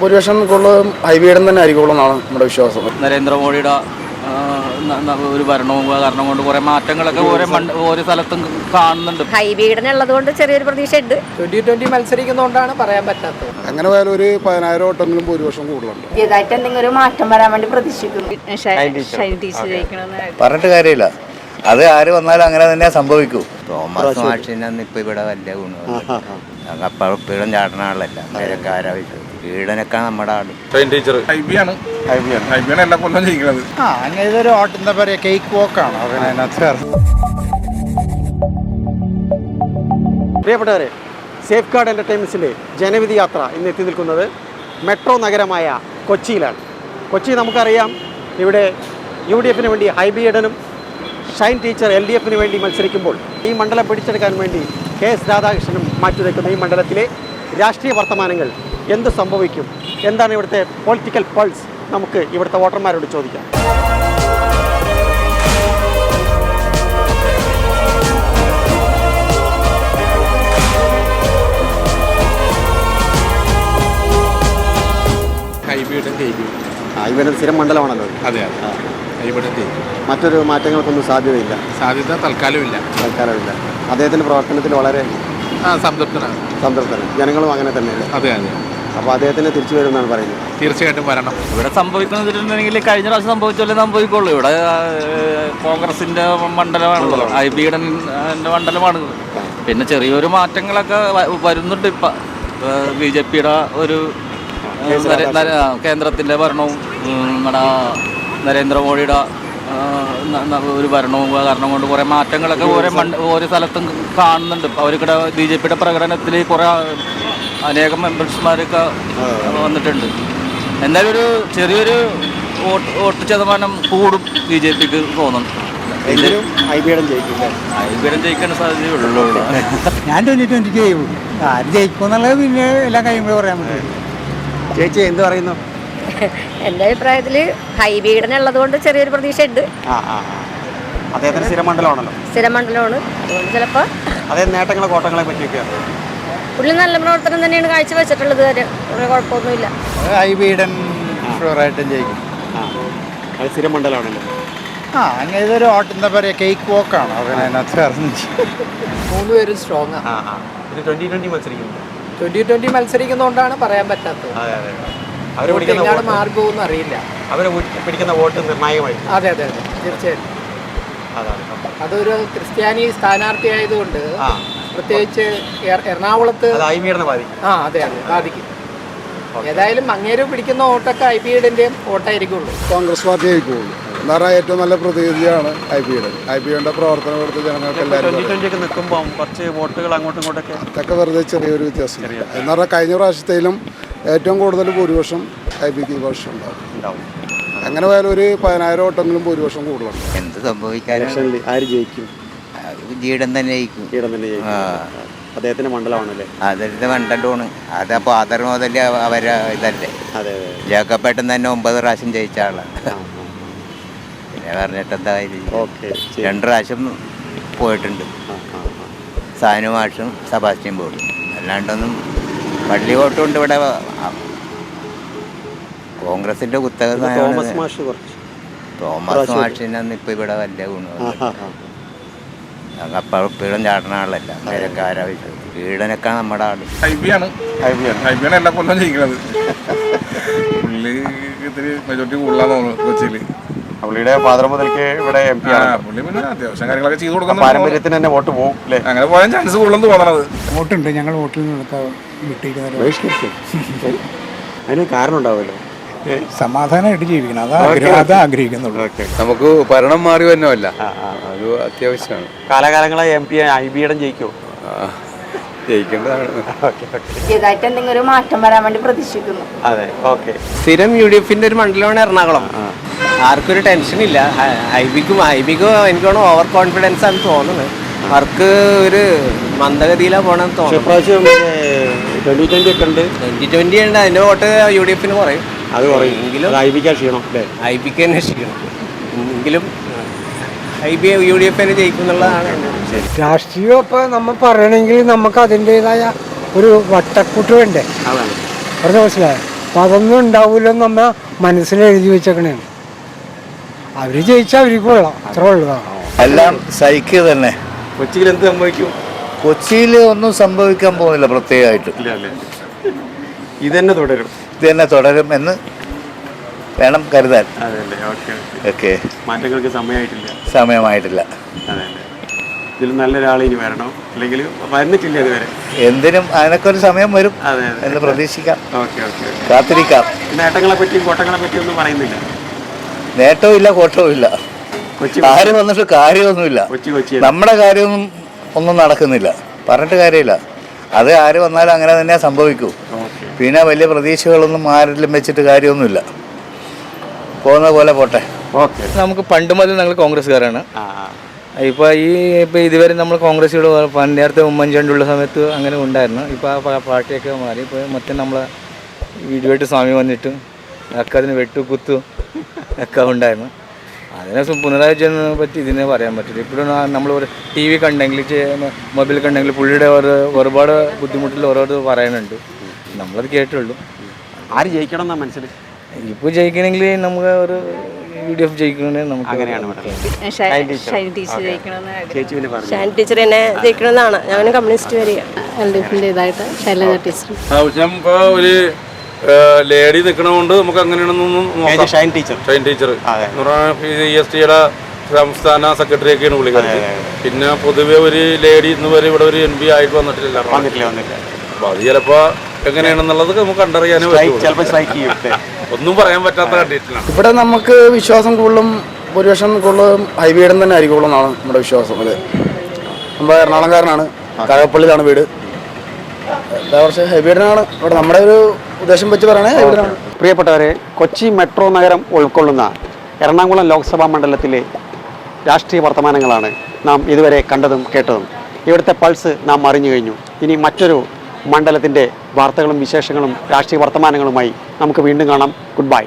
ഭൂരിപക്ഷം കൂടുതലും ഹൈബീഡൻ തന്നെ ആയിരിക്കുള്ളൂ എന്നാണ് നമ്മുടെ വിശ്വാസം. നരേന്ദ്രമോദിയുടെ ഒരു ഭരണവും കാരണം കൊണ്ട് കുറെ മാറ്റങ്ങളൊക്കെ ഓരോ ഓരോ സ്ഥലത്തും കാണുന്നുണ്ട്. ഹൈബീഡൻ ഉള്ളത് ചെറിയൊരു പ്രതീക്ഷ ഉണ്ട് ട്വന്റി ട്വന്റി മത്സരിക്കുന്നതുകൊണ്ടാണ് പറയാൻ പറ്റാത്തത്. അങ്ങനെ പോയാലും ഒരു പതിനായിരം വോട്ടെങ്കിലും ഭൂരിപക്ഷം കൂടുതലുണ്ട്. പുതിയതായിട്ട് എന്തെങ്കിലും ഒരു മാറ്റം വരാൻ വേണ്ടി പ്രതീക്ഷിക്കുന്നു. പറഞ്ഞിട്ട് കാര്യമില്ല. അത് ആര് വന്നാലും അങ്ങനെ തന്നെ സംഭവിക്കൂ. തോമസ് മാഷിനൊന്നും ഇപ്പൊ ഇവിടെ വലിയ ഗുണം അപ്പോഴും ചാടുന്ന ആളല്ല നിരക്കാരാ വീടനൊക്കെ നമ്മുടെ ടീച്ചർ ഹൈബിയാണ് ഹൈബിയാണ് എല്ലാ കൊല്ലം ജയിക്കുന്നത്. ആ അങ്ങനെ ഇതൊരു ഓട്ട് എന്താ പറയുക കേക്ക് വോക്കാണ് പ്രിയപ്പെട്ടവരെ സേഫ് ഗാർഡ് എന്റർടൈൻമെന്റ്സിന്റെ ജനവിധി യാത്ര ഇന്ന് എത്തി നിൽക്കുന്നത് മെട്രോ നഗരമായ കൊച്ചിയിലാണ്. കൊച്ചി നമുക്കറിയാം ഇവിടെ യു ഡി എഫിന് വേണ്ടി ഹൈബി എഡനും ഷൈൻ ടീച്ചർ എൽ ഡി എഫിന് വേണ്ടി മത്സരിക്കുമ്പോൾ ഈ മണ്ഡലം പിടിച്ചെടുക്കാൻ വേണ്ടി കെ എസ് രാധാകൃഷ്ണനും മാറ്റിവെക്കുന്ന ഈ മണ്ഡലത്തിലെ രാഷ്ട്രീയ വർത്തമാനങ്ങൾ എന്ത് സംഭവിക്കും? എന്താണ് ഇവിടുത്തെ പൊളിറ്റിക്കൽ പൾസ് നമുക്ക് ഇവിടുത്തെ വോട്ടർമാരോട് ചോദിക്കാം. സ്ഥിരം മണ്ഡലമാണല്ലോ അതെ അതെ. മറ്റൊരു മാറ്റങ്ങൾക്കൊന്നും സാധ്യതയില്ല. സാധ്യത തൽക്കാലമില്ല. തൽക്കാലമില്ല. അദ്ദേഹത്തിന്റെ പ്രവർത്തനത്തിൽ വളരെ സംതൃപ്തനാണ്. സംതൃപ്തനാണ്. സംതൃപ്തന് ജനങ്ങളും അങ്ങനെ തന്നെയാണ് അതെ അതെ. അപ്പോൾ അദ്ദേഹത്തിന് തിരിച്ചു വരുമെന്നാണ് പറയുന്നത്. തീർച്ചയായിട്ടും വരണം. ഇവിടെ സംഭവിക്കുന്നതിട്ടുണ്ടെങ്കിൽ കഴിഞ്ഞ പ്രാവശ്യം സംഭവിച്ചല്ലേ സംഭവിക്കുള്ളൂ. ഇവിടെ കോൺഗ്രസിന്റെ മണ്ഡലമാണല്ലോ. ഐ ബിയുടെ മണ്ഡലമാണ്. പിന്നെ ചെറിയൊരു മാറ്റങ്ങളൊക്കെ വരുന്നുണ്ട് ഇപ്പം. ബി ജെ പിയുടെ ഒരു കേന്ദ്രത്തിന്റെ ഭരണവും നമ്മുടെ നരേന്ദ്രമോദിയുടെ ഒരു ഭരണവും കാരണം കൊണ്ട് കുറേ മാറ്റങ്ങളൊക്കെ ഓരോ മണ്ഡ ഓരോ സ്ഥലത്തും കാണുന്നുണ്ട്. അവർക്കിടെ ബി ജെ പിയുടെ പ്രകടനത്തിൽ കുറേ അനേകം മെമ്പേഴ്സ്മാരൊക്കെ വന്നിട്ടുണ്ട്. എന്തായാലും ഒരു ചെറിയൊരു വോട്ട് വോട്ട് ശതമാനം കൂടും ബി ജെ പിക്ക് തോന്നുന്നു. ഞാൻ ട്വന്റി ട്വന്റിക്ക് ചെയ്യും ആര് ജയിക്കുമെന്നുള്ളത് പിന്നെ എല്ലാം കഴിയുമ്പോഴേ പറയാൻ പറ്റും. ചേച്ചി എന്ത് പറയുന്നു? എന്റെ അഭിപ്രായത്തിൽ ഹൈബീഡൻ ഉള്ളത് കൊണ്ട് ചെറിയൊരു പ്രതീക്ഷ ഉണ്ട് ആ ആ ആ. അദ്ദേഹത്തിന് സ്ഥിരം മണ്ഡലമാണല്ലോ അതുകൊണ്ട് ചിലപ്പോൾ അതേ നേട്ടങ്ങളെ കോട്ടങ്ങളെ പറ്റിയൊക്കെ പുള്ളി നല്ല പ്രവർത്തനം തന്നെയാണ് കാഴ്ചവെച്ചിട്ടുള്ളത്. വരെ കുഴപ്പമൊന്നുമില്ല. ഐ ബീഡൻ ഷുവറായിട്ടും ജയിക്കും ആ അത് സ്ഥിരം മണ്ഡലമാണല്ലോ. ആ അങ്ങനെ ഇതൊരു എന്താ പറയുക കേക്ക് വോക്കാണ് അതിനകത്ത് മൂന്ന് പേരും സ്ട്രോങ് ആ. ആ ഇത് ട്വന്റി ട്വന്റി മത്സരിക്കുന്നു. ട്വന്റി ട്വന്റി മത്സരിക്കുന്നതുകൊണ്ടാണ് പറയാൻ പറ്റാത്തത്. അതെ അതെ അവർ പിടിക്കുന്ന വോട്ട് അറിയില്ല. അവർ പിടിക്കുന്ന വോട്ട് നിർണായകമായി അതെ അതെ അതെ. തീർച്ചയായിട്ടും. അതൊരു ക്രിസ്ത്യാനി സ്ഥാനാർത്ഥി ആയതുകൊണ്ട് ആ. പ്രത്യേകിച്ച് എറ- എറണാകുളത്ത് ആ അതെ അതെ ബാധിക്കും. ഏതായാലും അങ്ങേര് പിടിക്കുന്ന ഓട്ടൊക്കെ ഐ പി യുടെയും ഓട്ടായിരിക്കുള്ളൂ കോൺഗ്രസ് പാർട്ടി ആയിരിക്കുള്ളൂ എന്ന് പറഞ്ഞാൽ ഏറ്റവും നല്ല പ്രതിനിധിയാണ് ഐ പി എഡ്. ഐ പി എഡിന്റെ പ്രവർത്തനം എടുത്ത് ജനങ്ങൾക്ക് എല്ലാവരും ട്വന്റി ട്വന്റി നിൽക്കുമ്പോൾ കുറച്ച് വോട്ടുകൾ അങ്ങോട്ടും ഇങ്ങോട്ടൊക്കെ അതൊക്കെ വെറുതെ ചെറിയൊരു വ്യത്യാസം. എന്ന് പറഞ്ഞാൽ കഴിഞ്ഞ പ്രാവശ്യത്തേലും ഏറ്റവും കൂടുതൽ ഭൂരിപക്ഷം ഐ പിക്ക് ഈ വർഷം ഉണ്ടാവും. ഉണ്ടാവും. അങ്ങനെ പോയാലും ഒരു പതിനായിരം ഓട്ടങ്ങളും ഭൂരിപക്ഷം കൂടുതലുണ്ട്. എന്ത് സംഭവിക്കാൻ ആര് ജയിക്കും? ജീടൻ തന്നെ ജയിക്കും ഈടം തന്നെ ജയിക്കും ആ. അദ്ദേഹത്തിന്റെ മണ്ഡലമാണല്ലേ? അതിന്റെ മണ്ടല്ലോണ് അതപ്പോ ആധാർ മുതൽ അവരെ ഇതല്ലേ? അതെ അതെ. ജേക്കപ്പേട്ടൻ തന്നെ ഒമ്പത് പ്രാവശ്യം ജയിച്ച ആളാണ് ആ പിന്നെ പറഞ്ഞിട്ട് എന്താ? ഓക്കെ രണ്ട് പ്രാവശ്യം പോയിട്ടുണ്ട്. ആ ആ ആ. സാനു മാഷും സബാസ്റ്റ്യൻ ബോർഡും. അല്ലാണ്ടൊന്നും പള്ളി വോട്ടുകൊണ്ട് ഇവിടെ ആ, കോൺഗ്രസിന്റെ കുത്തക തോമസ് മാഷ് കുറച്ച്. തോമസ് പ്രാവശ്യം മാഷിനൊന്നും ഇപ്പൊ ഇവിടെ വലിയ ആ ഗുണമൊന്നും ആ. ആ അപ്പോഴും ചാടുന്ന ആളല്ല നിരക്കാരാ നമ്മുടെ ആൾ. ഹൈബിയാണ്. ഹൈബിയാണ്. ഹൈബിയാണ് എല്ലാ കൊല്ലം ജയിക്കുന്നത് പുള്ളി ഇത്തിരി മെജോറിറ്റി കൂടുതലാന്ന് തോന്നുന്നു കൊച്ചിയിൽ പുള്ളിയുടെ ഫാദർ മുതൽക്ക് ഇവിടെ എം പി ആ ആണ്. പുള്ളി പിന്നെ അത്യാവശ്യം കാര്യങ്ങളൊക്കെ ചെയ്തു കൊടുക്കുന്നു പാരമ്പര്യത്തിന് തന്നെ വോട്ട് പോകും അല്ലേ? അങ്ങനെ പോയാൽ ചാൻസ് കൂടുതലെന്ന് തോന്നണത്. വോട്ടുണ്ട്. ഞങ്ങൾ വോട്ടിൽ ബഹിഷ്കരിക്കും അതിന് കാരണം ഉണ്ടാവുമല്ലോ. സമാധാനമായിട്ട് ജീവിക്കണം. അതാ അത് ആഗ്രഹിക്കുന്നുള്ളൂ. ഓക്കെ. നമുക്ക് ഭരണം മാറി വന്നല്ല അത് അത്യാവശ്യമാണ്. കാലകാലങ്ങളായി എം പി ഐ ബി ഇടം ജയിക്കുമോ ജയിക്കേണ്ടതാണ്. Okay okay. പുതിയതായിട്ട് എന്തെങ്കിലും ഒരു മാറ്റം വരാൻ വേണ്ടി പ്രതീക്ഷിക്കുന്നു. അതെ ഓക്കെ. സ്ഥിരം യു ഡി എഫിന്റെ ഒരു മണ്ഡലമാണ് എറണാകുളം. ആർക്കും ഒരു ടെൻഷൻ ഇല്ല. ഐബിക്കും ഐബിക്കും എനിക്കാണ് ഓവർ കോൺഫിഡൻസ് ആണ് തോന്നുന്നത് അവർക്ക് ഒരു മന്ദഗതിയിലാണ് പോണെന്ന് തോന്നുന്നു. ട്വന്റി ട്വന്റി ഒക്കെ ഉണ്ട്. ട്വന്റി ട്വന്റി ഉണ്ട്. അതിന്റെ വോട്ട് യു ഡി എഫിന് കുറയും. അത് കുറയും എങ്കിലും ഐ ബിക്കാ ക്ഷീണം അല്ലേ? ഐ ബിക്ക് തന്നെ ചെയ്യണം എങ്കിലും I B U D F തന്നെ ജയിക്കും എന്നുള്ളതാണ് രാഷ്ട്രീയം ഇപ്പൊ നമ്മൾ പറയണമെങ്കിൽ നമുക്ക് അതിന്റെതായ ഒരു വട്ടക്കൂട്ട് വേണ്ടേ? അതാണ്. പറഞ്ഞ മനസ്സിലായോ? അപ്പം അതൊന്നും ഉണ്ടാവില്ലെന്ന് നമ്മൾ മനസ്സിൽ എഴുതി വെച്ചേക്കണേ. അവർ ജയിച്ചാൽ അവർക്ക് കൊള്ളാം. അത്ര ഉള്ളതാണ് എല്ലാം സഹിക്കുക തന്നെ. കൊച്ചിയിൽ എന്ത് സംഭവിക്കും? കൊച്ചിയിൽ ഒന്നും സംഭവിക്കാൻ പോകുന്നില്ല പ്രത്യേകമായിട്ട്. ഇല്ല തന്നെ ഇതന്നെ തുടരും. ഇത് തന്നെ തുടരും എന്ന് വേണം കരുതാൻ. ഓക്കെ മാറ്റങ്ങൾക്ക് സമയമായിട്ടില്ല. സമയമായിട്ടില്ല. ഇതിൽ നല്ലൊരാളെ ഇനി വരണം. അല്ലെങ്കിൽ വന്നിട്ടില്ല ഇതുവരെ. എന്തിനും അതിനൊക്കെ ഒരു സമയം വരും എന്ന് പ്രതീക്ഷിക്കാം. Okay okay okay. കാത്തിരിക്കാം. നേട്ടങ്ങളെ പറ്റിയും കോട്ടങ്ങളെ പറ്റിയും ഒന്നും പറയുന്നില്ല. നേട്ടവും ഇല്ല കോട്ടവും ഇല്ല. കൊച്ചി ആരും വന്നിട്ട് കാര്യമൊന്നുമില്ല കൊച്ചി കൊച്ചി നമ്മുടെ കാര്യമൊന്നും ഒന്നും നടക്കുന്നില്ല. പറഞ്ഞിട്ട് കാര്യമില്ല. അത് ആര് വന്നാലും അങ്ങനെ തന്നെ സംഭവിക്കൂ. പിന്നെ വലിയ പ്രതീക്ഷകളൊന്നും ആരിലും വെച്ചിട്ട് കാര്യമൊന്നുമില്ല. പോകുന്ന പോലെ പോട്ടെ. ഓക്കെ. നമുക്ക് പണ്ട് മുതൽ ഞങ്ങൾ കോൺഗ്രസ്സുകാരാണ്. ഇപ്പോൾ ഈ ഇപ്പോൾ ഇതുവരെ നമ്മൾ കോൺഗ്രസ്സിലൂടെ നേരത്തെ ഉമ്മൻചാണ്ടി ഉള്ള സമയത്ത് അങ്ങനെ ഉണ്ടായിരുന്നു. ഇപ്പോൾ ആ പാർട്ടിയൊക്കെ മാറി. ഇപ്പോൾ മൊത്തം നമ്മളെ വീടുമായിട്ട് സ്വാമി വന്നിട്ട് ഒക്കെ അതിന് വെട്ടു കുത്തു ഒക്കെ ഉണ്ടായിരുന്നു. അതിനെ പുനരാജനെ പറ്റി ഇതിനെ പറയാൻ പറ്റില്ല. ഇപ്പോഴും നമ്മൾ ഒരു ടി വി കണ്ടെങ്കിൽ മൊബൈൽ കണ്ടെങ്കിൽ പുള്ളിയുടെ ഒരു ഒരുപാട് ബുദ്ധിമുട്ടിൽ ഓരോരോ പറയാനുണ്ട് നമ്മളത് കേട്ടുള്ളൂ ആര് ജയിക്കണം എന്നാ മനസ്സിൽ? ഇപ്പോൾ ജയിക്കണമെങ്കിൽ നമുക്ക് ഒരു യു ഡി എഫ് ജയിക്കണമെങ്കിൽ നമുക്ക് അങ്ങനെയാണ് madam. Shine teacher. ജയിക്കണമെന്ന് Shine teacher എന്നെ ജയിക്കണമെന്നാണ്. ഞാൻ കമ്മ്യൂണിസ്റ്റ് വരിക എൽ ഡി എഫിന്റെ ഇതായിട്ട് ശൈലജ ടീച്ചർ ആവശ്യം ഇപ്പോൾ ഒരു ലേഡി നിൽക്കണതുകൊണ്ട് നമുക്ക് അങ്ങനെയാണെന്നൊന്നും നോക്കാം. Shine teacher. Shine teacher. S ടിയുടെ സംസ്ഥാന സെക്രട്ടറി ഒക്കെയാണ് വിളിക്കുന്നത് പിന്നെ പൊതുവെ ഒരു ലേഡി ഇന്ന് വരെ ഇവിടെ ഒരു എം പി ആയിട്ട് വന്നിട്ടില്ല. വന്നിട്ടില്ല വന്നിട്ടില്ല. അപ്പൊ അത് ചിലപ്പോ എങ്ങനെയാണെന്നുള്ളത് നമുക്ക് കണ്ടറിയാനേ പറ്റുള്ളൂ. ചിലപ്പോൾ സ്ട്രൈക്ക് ചെയ്യും. ഒന്നും പറയാൻ പറ്റാത്ത കണ്ടിട്ടില്ല. ഇവിടെ നമുക്ക് വിശ്വാസം കൂടുതലും ഭൂരിപക്ഷം കൂടുതലും ഹൈബീഡൻ തന്നെ ആയിരിക്കുള്ളൂ എന്നാണ് നമ്മുടെ വിശ്വാസം. നമ്മുടെ നമ്മൾ എറണാകുളംകാരനാണ്. കഴപ്പള്ളിയിലാണ് വീട്. എല്ലാ വർഷം ഹൈബീഡനാണ് ഇവിടെ നമ്മുടെ ഒരു ഉദ്ദേശം വെച്ച് പറയണേ ഹൈബീഡനാണ് പ്രിയപ്പെട്ടവരെ കൊച്ചി മെട്രോ നഗരം ഉൾക്കൊള്ളുന്ന എറണാകുളം ലോക്സഭാ മണ്ഡലത്തിലെ രാഷ്ട്രീയ വർത്തമാനങ്ങളാണ് നാം ഇതുവരെ കണ്ടതും കേട്ടതും. ഇവിടുത്തെ പൾസ് നാം അറിഞ്ഞു കഴിഞ്ഞു. ഇനി മറ്റൊരു മണ്ഡലത്തിന്റെ വാർത്തകളും വിശേഷങ്ങളും രാഷ്ട്രീയ വർത്തമാനങ്ങളുമായി നമുക്ക് വീണ്ടും കാണാം. Good bye